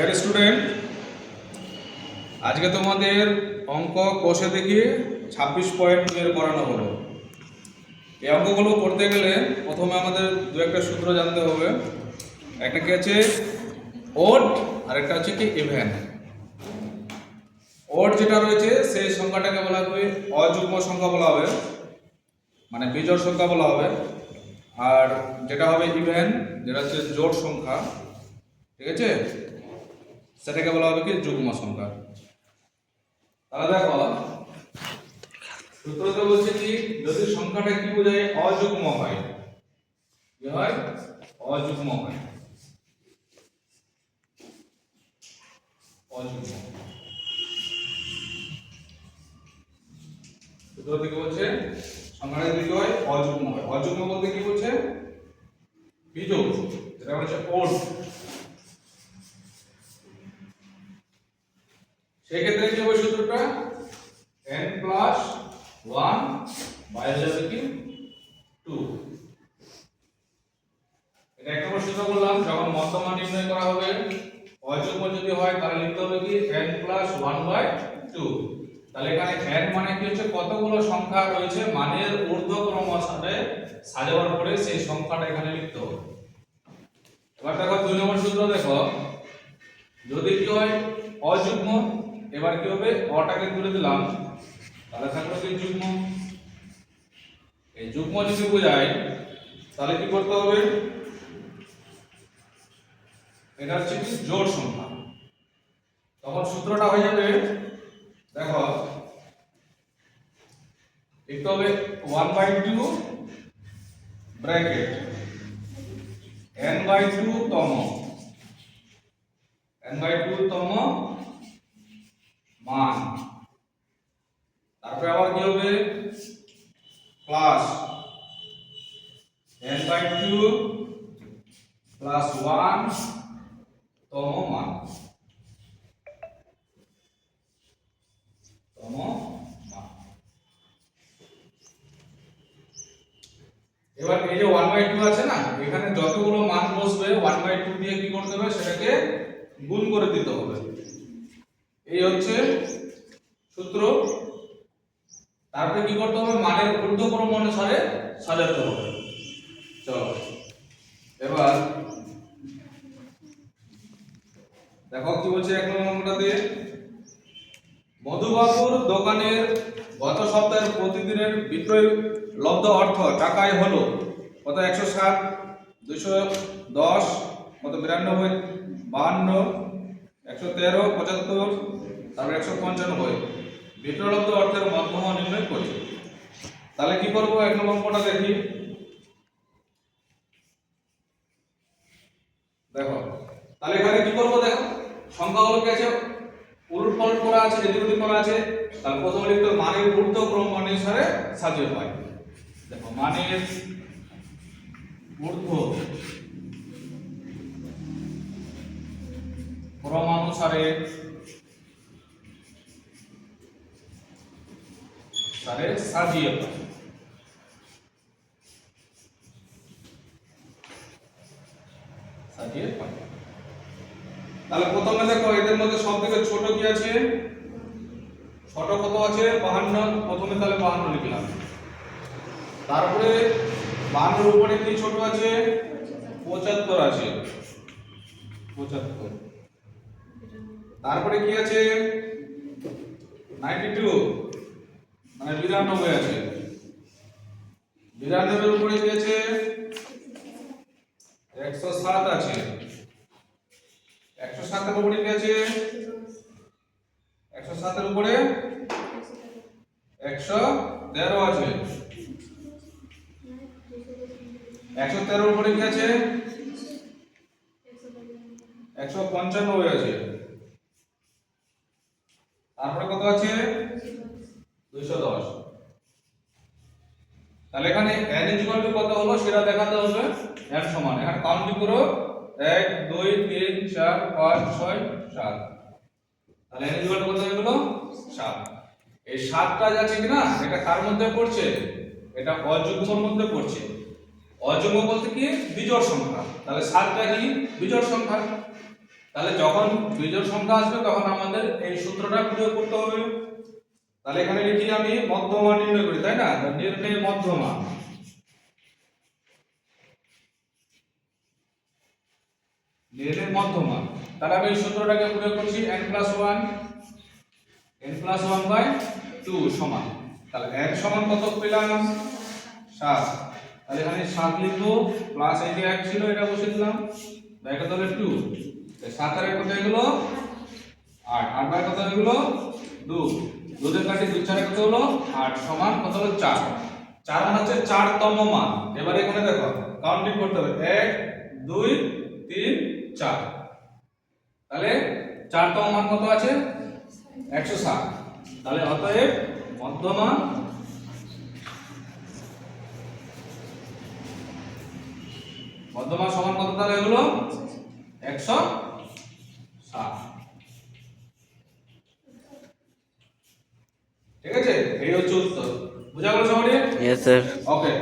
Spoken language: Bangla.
ডিয়ার স্টুডেন্ট আজকে তোমাদের অঙ্ক কষে দেখিয়ে ছাব্বিশ পয়েন্ট বের করানো হলো। এই অঙ্কগুলো করতে গেলে প্রথমে আমাদের দু একটা সূত্র জানতে হবে। একটা কি আছে? ওড আর একটা হচ্ছে কি? ইভেন ওড যেটা রয়েছে, সেই সংখ্যাটাকে বলা হবে, অযুগ্ম সংখ্যা বলা হবে। মানে বিজোড় সংখ্যা বলা হবে। আর যেটা হবে ইভেন যেটা হচ্ছে জোড় সংখ্যা। ঠিক আছে? সেটাকে বলা হবে কি? যুগ্ম সংখ্যা। তাহলে দেখো সূত্রতে বলছে কি? যদি সংখ্যাটা কি বোঝায়? অযুগ্ম হয়। কি হয়? অযুগ্ম হয়। অযুগ্ম সূত্র থেকে বলছে, সংখ্যাটা যদি কি হয়? অযুগ্ম হয়। অযুগ্ম বলতে কি বলছে বিজোড় যেটা হচ্ছে ওড সেক্ষেত্রে কি হবে সূত্রটা? N প্লাস ওয়ান বাইরে যাবে কি টু এটা এক নম্বর সূত্র বললাম যখন মধ্যমান নির্ণয় করা হবে অযুগ্ম যদি হয়, তাহলে লিখতে হবে কি? N plus one by two তাহলে এখানে n মানে কি হচ্ছে? কতগুলো সংখ্যা রয়েছে? মানের ঊর্ধ্বক্রম সাথে সাজাবার পরে সেই সংখ্যাটা এখানে লিখতে হবে। এবার দেখো দুই নম্বর সূত্র দেখো। যদি কি হয় অযুগ্ম এবার কি হবে? অটাকে তুলে দিলাম। তাহলে থাকল কি যুগ্ম। এই যুগ্ম যদি বোঝায়, তাহলে কি করতে হবে? এটা হচ্ছে কি? জোড় সংখ্যা। তখন সূত্রটা হয়ে যাবে, দেখো, লিখতে হবে one by two bracket N by two তম। এন বাই টু তম মান। তারপরে আবার কি হবে? Plus N by two plus one তম মান। এবার এই যে ওয়ান বাই টু আছে না, এখানে যতগুলো মান বসবে ওয়ান বাই টু দিয়ে কি করতে হবে? সেটাকে গুণ করে দিতে হবে। এই হচ্ছে সূত্র। তারপরে কি করতে হবে? মানের ঊর্ধ্বক্রম অনুসারে সাজাতে হবে। চলো। এবার দেখো কি বলছে এক নম্বর অঙ্কটা দিয়ে মধুবাবুর দোকানের গত সপ্তাহের প্রতিদিনের বিক্রয় লব্ধ অর্থ টাকায় হলো কত? একশো সাত দুশো দশ, কত? বিরানব্বই, বাহান্ন একশো তেরো, পঁচাত্তর, তারপরে একশো পঞ্চানব্বই বিক্রয়লব্ধ অর্থের মধ্যম নির্ণয় করি তাহলে কি করব? এক নম্বর অঙ্কটা দেখি। দেখো, তাহলে এখানে কি করব দেখো? সংখ্যাগুলো কি আছে? উলট পালট করা আছে এদিক ওদিক করা আছে। তাহলে প্রথমে লিখতে মানের ঊর্ধ্ব ক্রম অনুসারে সাজিয়ে হয়। দেখো, মানের ঊর্ধ্ব সারে সাজিয়ে সাজিয়ে তাহলে প্রথমে দেখো এদের মধ্যে সব থেকে ছোট কি আছে? ছোট কত আছে? বাহান্ন। প্রথমে তাহলে বাহান্ন লিখলাম। তারপরে বাহান্নর উপরে কি ছোট আছে? পঁচাত্তর আছে। পঁচাত্তর। তারপরে কি আছে? নাইনটি টু মানে বিরানব্বই আছে। বিরানব্বই উপরে কি আছে? একশো সাত আছে। একশো সাতের উপরে কি আছে? একশো সাতের উপরে একশো তেরো আছে। একশো তেরোর উপরে কি আছে? একশো পঞ্চানব্বই আছে। তারপরে কত আছে? দুইশো দশ। তাহলে এখানে n ইকুয়াল টু কত হলো? সেটা দেখাতে হবে। n সমান। এখানে কাউন্টিং করো? এক, দুই, তিন, চার, পাঁচ, ছয়, সাত। তাহলে n ইকুয়াল টু কত গেল? সাত। এই সাতটা যাচ্ছে কিনা? এটা কার মধ্যে পড়ছে? এটা অযুগ্মর মধ্যে পড়ছে। অযুগ্ম বলতে কি? বিজোড় সংখ্যা। তাহলে সাতটা কি? বিজোড় সংখ্যা। তাহলে যখন বিজোড় সংখ্যা আসবে, তখন আমাদের এই সূত্রটা প্রয়োগ করতে হবে। তাহলে এখানে লিখি আমি মধ্যমা নির্ণয় করি, তাই না? নির্ণয় মধ্যমা নির্ণয় মধ্যমা তাহলে আমি এই সূত্রটাকে প্রয়োগ করছি, n plus one n plus one by two সমান। তাহলে n সমান কত পেলাম? সাত। তাহলে এখানে সাত লিখব প্লাস এই যে এক ছিল, এটা বসে দিলাম। এটা তাহলে টু সাত আর এক কত গেলো আট। আট বাই কত গেলো দু দুধের কাঠি দুই চারে কত হলো? আট সমান কত হলো? চার। চার মানে হচ্ছে চারতম মান। এবার এখানে দেখো কাউন্টিং করতে হবে। এক, দুই, তিন, চার। তাহলে চারতম মান কত আছে? একশো ষাট। তাহলে অতএব মধ্যমান মধ্যমান সমান কত তাহলে হলো? একশো ঠিক আছে? এই হচ্ছে উত্তর বুঝা গেল সবাই Yes, স্যার ওকে